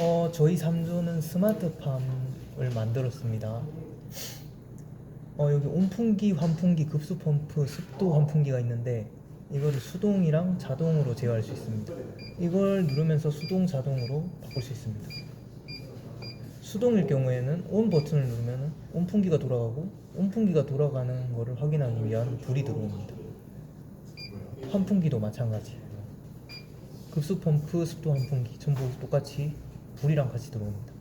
어, 저희 3조는 스마트팜을 만들었습니다. 어, 여기 온풍기, 환풍기, 급수 펌프, 습도 환풍기가 있는데 이거를 수동이랑 자동으로 제어할 수 있습니다. 이걸 누르면서 수동 자동으로 바꿀 수 있습니다. 수동일 경우에는 온 버튼을 누르면 온풍기가 돌아가고 온풍기가 돌아가는 거를 확인하기 위한 불이 들어옵니다. 환풍기도 마찬가지. 급수 펌프, 습도 환풍기 전부 똑같이 불이랑 같이 들어옵니다.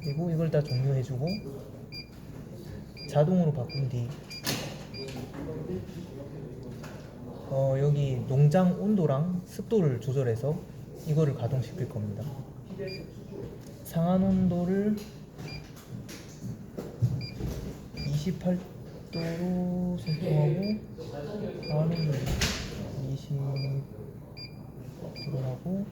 그리고 이걸 다 종료해주고 자동으로 바꾼 뒤 어, 여기 농장 온도랑 습도를 조절해서 이거를 가동시킬 겁니다. 상한 온도를 28도로 설정하고 상한 온도 20도로 하고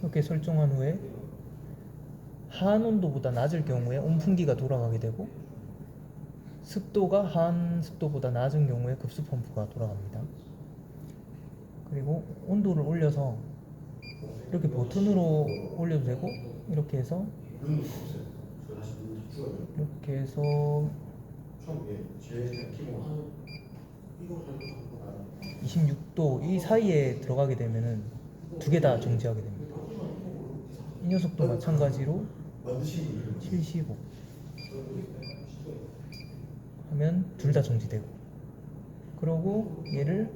이렇게 설정한 후에 하한 온도보다 낮을 경우에 온풍기가 돌아가게 되고 습도가 하한 습도보다 낮은 경우에 급수 펌프가 돌아갑니다. 그리고 온도를 올려서 이렇게 버튼으로 올려도 되고 이렇게 해서 이렇게 해서 26도 이 사이에 들어가게 되면은 두 개 다 정지하게 됩니다. 이 녀석도 마찬가지로 75 하면 둘 다 정지되고. 그러고 얘를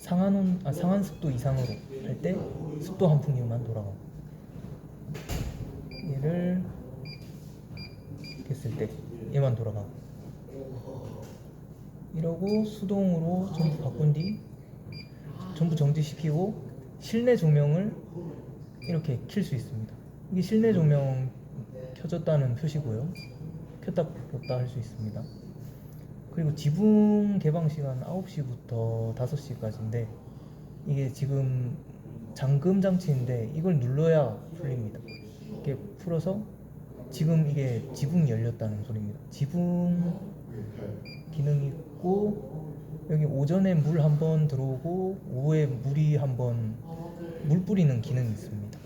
상한 온, 아, 상한 습도 이상으로 할 때 습도 환풍기만 돌아가고. 얘를 했을 때 얘만 돌아가고 이러고 수동으로 전부 바꾼 뒤 전부 정지시키고 실내 조명을 이렇게 킬 수 있습니다. 이게 실내 조명 켜졌다는 표시고요. 켰다 켰다 할 수 있습니다. 그리고 지붕 개방 시간 9시부터 5시까지인데 이게 지금 잠금 장치인데 이걸 눌러야 풀립니다. 이렇게 풀어서 지금 이게 지붕이 열렸다는 소리입니다. 지붕 기능이 있고 여기 오전에 물 한 번 들어오고 오후에 물이 한 번 물 뿌리는 기능이 있습니다.